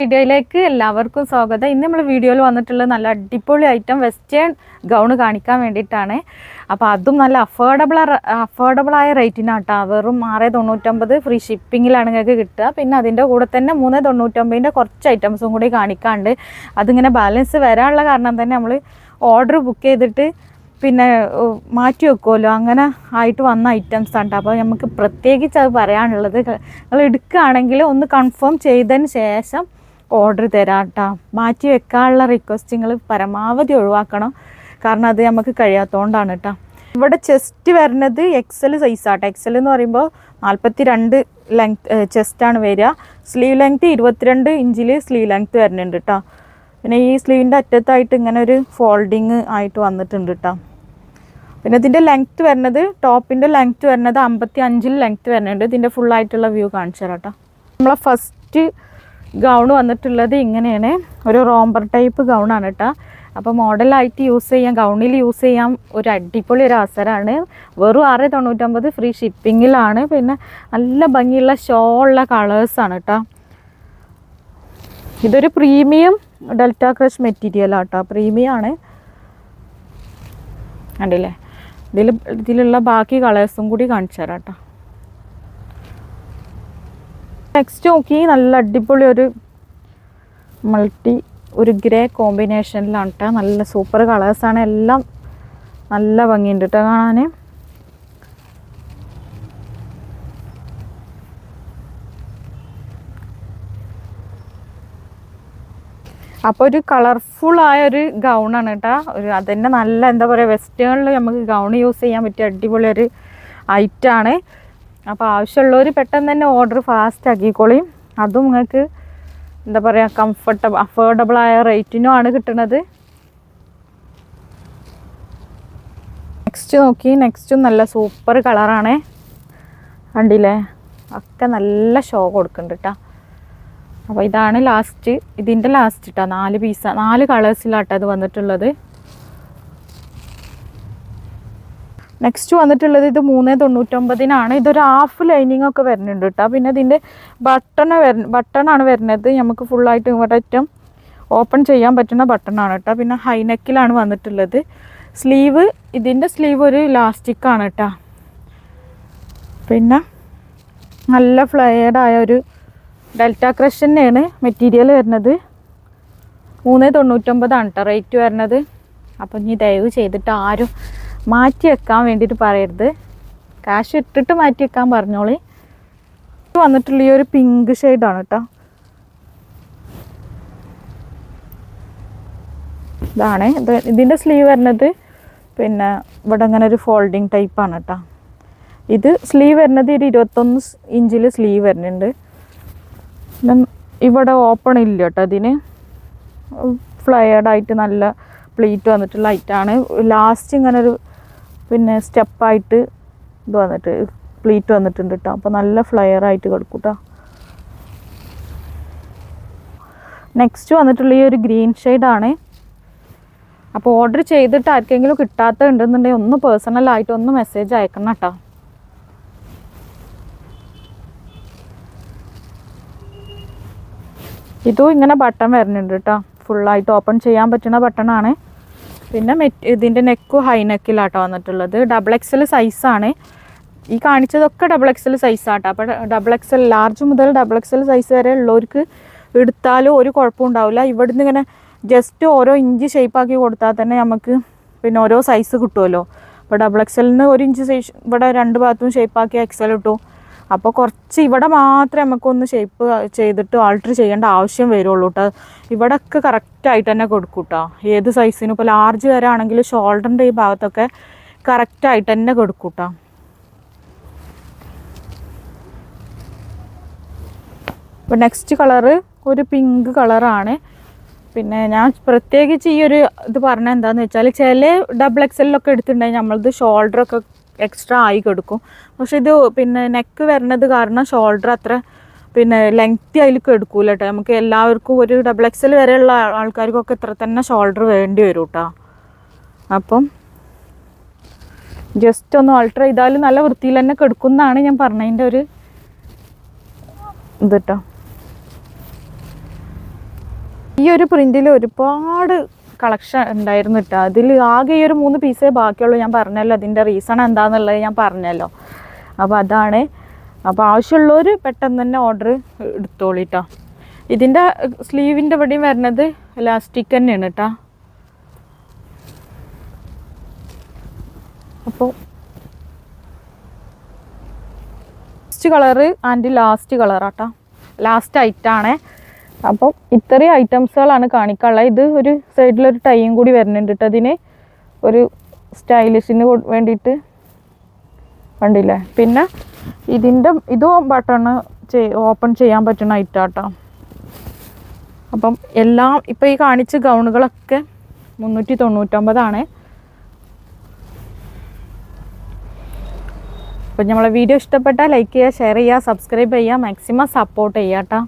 വീഡിയോയിലേക്ക് എല്ലാവർക്കും സ്വാഗതം. ഇന്ന് നമ്മൾ വീഡിയോയിൽ വന്നിട്ടുള്ള നല്ല അടിപൊളി ഐറ്റം വെസ്റ്റേൺ ഗൗൺ കാണിക്കാൻ വേണ്ടിയിട്ടാണ്. അപ്പോൾ അതും നല്ല അഫോർഡബിൾ അഫോർഡബിളായ റേറ്റിനാട്ടോ വെറും ആറ് തൊണ്ണൂറ്റൊമ്പത് ഫ്രീ ഷിപ്പിങ്ങിലാണ് നിങ്ങൾക്ക് കിട്ടുക. പിന്നെ അതിന്റെ കൂടെ തന്നെ മൂന്ന് തൊണ്ണൂറ്റൊമ്പതിന്റെ കുറച്ച് ഐറ്റംസും കൂടി കാണിക്കാണ്ട് അതിങ്ങനെ ബാലൻസ് വരാനുള്ള കാരണം തന്നെ നമ്മൾ ഓർഡർ ബുക്ക് ചെയ്തിട്ട് പിന്നെ മാറ്റി വെക്കുമല്ലോ അങ്ങനെ ആയിട്ട് വന്ന ഐറ്റംസ് ആണ് അപ്പോൾ നമുക്ക് പ്രത്യേകിച്ച് അത് പറയാനുള്ളത് നിങ്ങൾ എടുക്കുകയാണെങ്കിൽ ഒന്ന് കൺഫേം ചെയ്തതിന് ശേഷം ഓർഡർ തരാം കേട്ടോ മാറ്റി വെക്കാനുള്ള റിക്വസ്റ്റിങ്ങൾ പരമാവധി ഒഴിവാക്കണം. കാരണം അത് നമുക്ക് കഴിയാത്തതുകൊണ്ടാണ് കേട്ടോ ഇവിടെ ചെസ്റ്റ് വരുന്നത് എക്സൽ സൈസാട്ടോ എക്സൽ എന്ന് പറയുമ്പോൾ നാൽപ്പത്തി രണ്ട് ലെങ്ത് ചെസ്റ്റാണ് വരിക. സ്ലീവ് ലെങ്ത് ഇരുപത്തിരണ്ട് ഇഞ്ചിൽ സ്ലീവ് ലെങ്ത് വരുന്നുണ്ട് കേട്ടോ പിന്നെ ഈ സ്ലീവിന്റെ അറ്റത്തായിട്ട് ഇങ്ങനെ ഒരു ഫോൾഡിങ് ആയിട്ട് വന്നിട്ടുണ്ട് കേട്ടോ പിന്നെ ഇതിന്റെ ലെങ്ത് വരുന്നത് ടോപ്പിന്റെ ലെങ്ത് വരുന്നത് അമ്പത്തി അഞ്ചിൽ ലെങ്ത് വരുന്നുണ്ട് ഇതിന്റെ ഫുള്ളായിട്ടുള്ള വ്യൂ കാണിച്ചു തരാം കേട്ടോ നമ്മളെ ഫസ്റ്റ് ഗൗൺ വന്നിട്ടുള്ളത് ഇങ്ങനെയാണ്. ഒരു റോംബർ ടൈപ്പ് ഗൗണാണ് കേട്ടോ അപ്പോൾ മോഡലായിട്ട് യൂസ് ചെയ്യാം. ഗൗണിൽ യൂസ് ചെയ്യാം. ഒരു അടിപൊളി ഒരു അവസരമാണ്. വെറും ആറ് തൊണ്ണൂറ്റൊമ്പത് ഫ്രീ ഷിപ്പിങ്ങിലാണ് പിന്നെ നല്ല ഭംഗിയുള്ള ഷോ ഉള്ള കളേഴ്സാണ് കേട്ടോ ഇതൊരു പ്രീമിയം ഡെൽറ്റ ക്രഷ് മെറ്റീരിയലാണ് കേട്ടോ പ്രീമിയം ആണ്. കണ്ടില്ലേ? ഇതിൽ ഇതിലുള്ള ബാക്കി കളേഴ്സും കൂടി കാണിച്ചു തരാം കേട്ടോ നെക്സ്റ്റ് നോക്കി നല്ല അടിപൊളി ഒരു മൾട്ടി ഒരു ഗ്രേ കോമ്പിനേഷനിലാണ് കേട്ടോ നല്ല സൂപ്പർ കളേഴ്സാണ് എല്ലാം നല്ല ഭംഗിയുണ്ട് കേട്ടോ കാണാൻ അപ്പോൾ ഒരു കളർഫുൾ ആയ ഒരു ഗൗണാണ് കേട്ടോ ഒരു അതന്നെ നല്ല എന്താ പറയുക വെസ്റ്റേണിൽ നമുക്ക് ഗൗൺ യൂസ് ചെയ്യാൻ പറ്റിയ അടിപൊളി ഒരു ഐറ്റാണ് അപ്പോൾ ആവശ്യമുള്ളവർ പെട്ടെന്ന് തന്നെ ഓർഡർ ഫാസ്റ്റ് ആക്കിക്കോളിയും അതും നിങ്ങൾക്ക് എന്താ പറയുക കംഫർട്ടബിൾ അഫോർഡബിൾ ആയ റേറ്റിനും ആണ് കിട്ടുന്നത് നെക്സ്റ്റ് നോക്കി. നെക്സ്റ്റും നല്ല സൂപ്പർ കളറാണേ കണ്ടില്ലേ? ഒക്കെ നല്ല ഷോ കൊടുക്കുന്നുണ്ട് കേട്ടോ അപ്പോൾ ഇതാണ് ലാസ്റ്റ് ഇതിന്റെ ലാസ്റ്റ് കേട്ടോ നാല് പീസാണ് നാല് കളേഴ്സിലാട്ടോ ഇത് വന്നിട്ടുള്ളത്. നെക്സ്റ്റ് വന്നിട്ടുള്ളത് ഇത് മൂന്ന് തൊണ്ണൂറ്റൊമ്പതിനാണ്. ഇതൊരു ഹാഫ് ലൈനിങ് ഒക്കെ വരുന്നുണ്ട് കേട്ടോ. പിന്നെ ഇതിന്റെ ബട്ടൺ വര ബട്ടണാണ് വരുന്നത്. നമുക്ക് ഫുള്ളായിട്ട് ഇവിടെ അറ്റം ഓപ്പൺ ചെയ്യാൻ പറ്റുന്ന ബട്ടണാണ് കേട്ടോ. പിന്നെ ഹൈനെക്കിലാണ് വന്നിട്ടുള്ളത്. സ്ലീവ് ഇതിന്റെ സ്ലീവ് ഒരു ഇലാസ്റ്റിക്കാണ് കേട്ടോ. പിന്നെ നല്ല ഫ്ലയേഡായ ഒരു ഡെൽറ്റ ക്രഷ് തന്നെയാണ് മെറ്റീരിയൽ വരുന്നത്. മൂന്ന് തൊണ്ണൂറ്റൊമ്പതാണ് കേട്ടോ. റേറ്റ് വരുന്നത്. അപ്പം ഇനി ദയവ് ചെയ്തിട്ട് ആരും മാറ്റി വെക്കാൻ വേണ്ടിയിട്ട് പറയരുത്. കാശ് ഇട്ടിട്ട് മാറ്റി വെക്കാൻ പറഞ്ഞോളി വന്നിട്ടുള്ള ഈ ഒരു പിങ്ക് ഷെയ്ഡാണ് കേട്ടോ ഇതാണ്. ഇത് ഇതിന്റെ സ്ലീവ് വരുന്നത് പിന്നെ ഇവിടെ അങ്ങനെ ഒരു ഫോൾഡിങ് ടൈപ്പാണ് കേട്ടോ ഇത് സ്ലീവ് വരുന്നത് ഒരു ഇരുപത്തൊന്ന് ഇഞ്ചിൽ സ്ലീവ് വരുന്നുണ്ട്. ഇവിടെ ഓപ്പൺ ഇല്ല കേട്ടോ അതിന് ഫ്ലയേർഡ് ആയിട്ട് നല്ല പ്ലീറ്റ് വന്നിട്ടുള്ള ലൈറ്റാണ് ലാസ്റ്റ് ഇങ്ങനെ ഒരു പിന്നെ സ്റ്റെപ്പായിട്ട് ഇത് വന്നിട്ട് പ്ലീറ്റ് വന്നിട്ടുണ്ട് കേട്ടോ അപ്പോൾ നല്ല ഫ്ലയർ ആയിട്ട് കിടക്കും കേട്ടോ നെക്സ്റ്റ് വന്നിട്ടുള്ള ഈ ഒരു ഗ്രീൻ ഷെയ്ഡാണ് അപ്പോൾ ഓർഡർ ചെയ്തിട്ട് ആർക്കെങ്കിലും കിട്ടാത്ത ഉണ്ടെന്നുണ്ടെങ്കിൽ ഒന്ന് പേഴ്സണലായിട്ട് ഒന്ന് മെസ്സേജ് അയക്കണം കേട്ടോ ഇതും ഇങ്ങനെ ബട്ടൺ വരുന്നുണ്ട് കേട്ടോ ഫുള്ളായിട്ട് ഓപ്പൺ ചെയ്യാൻ പറ്റുന്ന ബട്ടണാണ് പിന്നെ മെറ്റ് ഇതിന്റെ നെക്ക് ഹൈ നെക്കിലാട്ടോ വന്നിട്ടുള്ളത്. ഡബിൾ എക്സൽ സൈസാണ് ഈ കാണിച്ചതൊക്കെ ഡബിൾ എക്സൽ സൈസാട്ടോ അപ്പോൾ ഡബിൾ എക്സൽ ലാർജ് മുതൽ ഡബിൾ എക്സൽ സൈസ് വരെ ഉള്ളവർക്ക് എടുത്താലും ഒരു കുഴപ്പം ഉണ്ടാവില്ല. ഇവിടുന്ന് ഇങ്ങനെ ജസ്റ്റ് ഓരോ ഇഞ്ച് ഷേപ്പാക്കി കൊടുത്താൽ തന്നെ നമുക്ക് പിന്നെ ഓരോ സൈസ് കിട്ടുമല്ലോ. അപ്പോൾ ഡബിൾ എക്സലിന് ഒരു ഇഞ്ച് സൈസ് ഇവിടെ രണ്ട് ഭാഗത്തും ഷേപ്പാക്കി എക്സൽ കിട്ടും അപ്പോൾ കുറച്ച് ഇവിടെ മാത്രമേ നമുക്കൊന്ന് ഷേപ്പ് ചെയ്തിട്ട് ആൾട്ടർ ചെയ്യേണ്ട ആവശ്യം വരുള്ളൂ കേട്ടോ ഇവിടെയൊക്കെ കറക്റ്റായിട്ട് തന്നെ കൊടുക്കും കേട്ടോ ഏത് സൈസിനും ഇപ്പോൾ ലാർജ് വരെ ആണെങ്കിൽ ഷോൾഡറിന്റെ ഈ ഭാഗത്തൊക്കെ കറക്റ്റായിട്ട് തന്നെ കൊടുക്കും കേട്ടോ അപ്പോൾ നെക്സ്റ്റ് കളറ് ഒരു പിങ്ക് കളറാണ് പിന്നെ ഞാൻ പ്രത്യേകിച്ച് ഈ ഒരു ഇത് പറഞ്ഞ എന്താണെന്ന് വെച്ചാൽ ചില ഡബിൾ എക്സലിലൊക്കെ എടുത്തിട്ടുണ്ടെങ്കിൽ നമ്മളത് ഷോൾഡറൊക്കെ എക്സ്ട്രാ ആയി കൊടുക്കും. പക്ഷെ ഇത് പിന്നെ നെക്ക് വരുന്നത് കാരണം ഷോൾഡർ അത്ര പിന്നെ ലെങ്ത്തി അതിൽ എടുക്കൂല കേട്ടോ നമുക്ക് എല്ലാവർക്കും ഒരു ഡബിൾ എക്സൽ വരെയുള്ള ആൾക്കാർക്കൊക്കെ ഇത്ര തന്നെ ഷോൾഡർ വേണ്ടി വരും കേട്ടോ അപ്പം ജസ്റ്റ് ഒന്ന് ആൾട്ടർ ചെയ്താൽ നല്ല വൃത്തിയിൽ തന്നെ കെടുക്കുന്നതാണ് ഞാൻ പറഞ്ഞതിന്റെ ഒരു ഇത് കേട്ടോ ഈ ഒരു പ്രിന്റിൽ ഒരുപാട് കളക്ഷൻ ഉണ്ടായിരുന്നു കേട്ടോ അതിൽ ആകെ ഈ ഒരു മൂന്ന് പീസേ ബാക്കിയുള്ളൂ. ഞാൻ പറഞ്ഞല്ലോ അതിന്റെ റീസൺ എന്താണെന്നുള്ളത് ഞാൻ പറഞ്ഞല്ലോ. അപ്പോൾ അതാണ്. അപ്പോൾ ആവശ്യമുള്ളവർ പെട്ടെന്ന് തന്നെ ഓർഡർ എടുത്തോളിട്ടോ ഇതിന്റെ സ്ലീവിന്റെ ഇവിടെയും വരുന്നത് ഇലാസ്റ്റിക് തന്നെയാണ് കേട്ടോ അപ്പോൾ ഫസ്റ്റ് കളറ് ആൻഡ് ലാസ്റ്റ് കളറാട്ടോ ലാസ്റ്റ് ഐറ്റാണേ അപ്പം ഇത്രയും ഐറ്റംസുകളാണ് കാണിക്കാനുള്ളത്. ഇത് ഒരു സൈഡിലൊരു ടൈയും കൂടി വരുന്നുണ്ട് കേട്ടോ അതിന്. ഒരു സ്റ്റൈലിഷിന് വേണ്ടിയിട്ട്. കണ്ടില്ലേ? പിന്നെ ഇതിന്റെ ഇതും ബട്ടണ് ഓപ്പൺ ചെയ്യാൻ പറ്റുന്ന ഐറ്റാട്ടോ അപ്പം എല്ലാം ഇപ്പോൾ ഈ കാണിച്ച ഗൗണുകളൊക്കെ മുന്നൂറ്റി തൊണ്ണൂറ്റൊമ്പതാണ് അപ്പം നമ്മളെ വീഡിയോ ഇഷ്ടപ്പെട്ടാൽ ലൈക്ക് ചെയ്യുക ഷെയർ ചെയ്യുക സബ്സ്ക്രൈബ് ചെയ്യുക മാക്സിമം സപ്പോർട്ട് ചെയ്യാം കേട്ടോ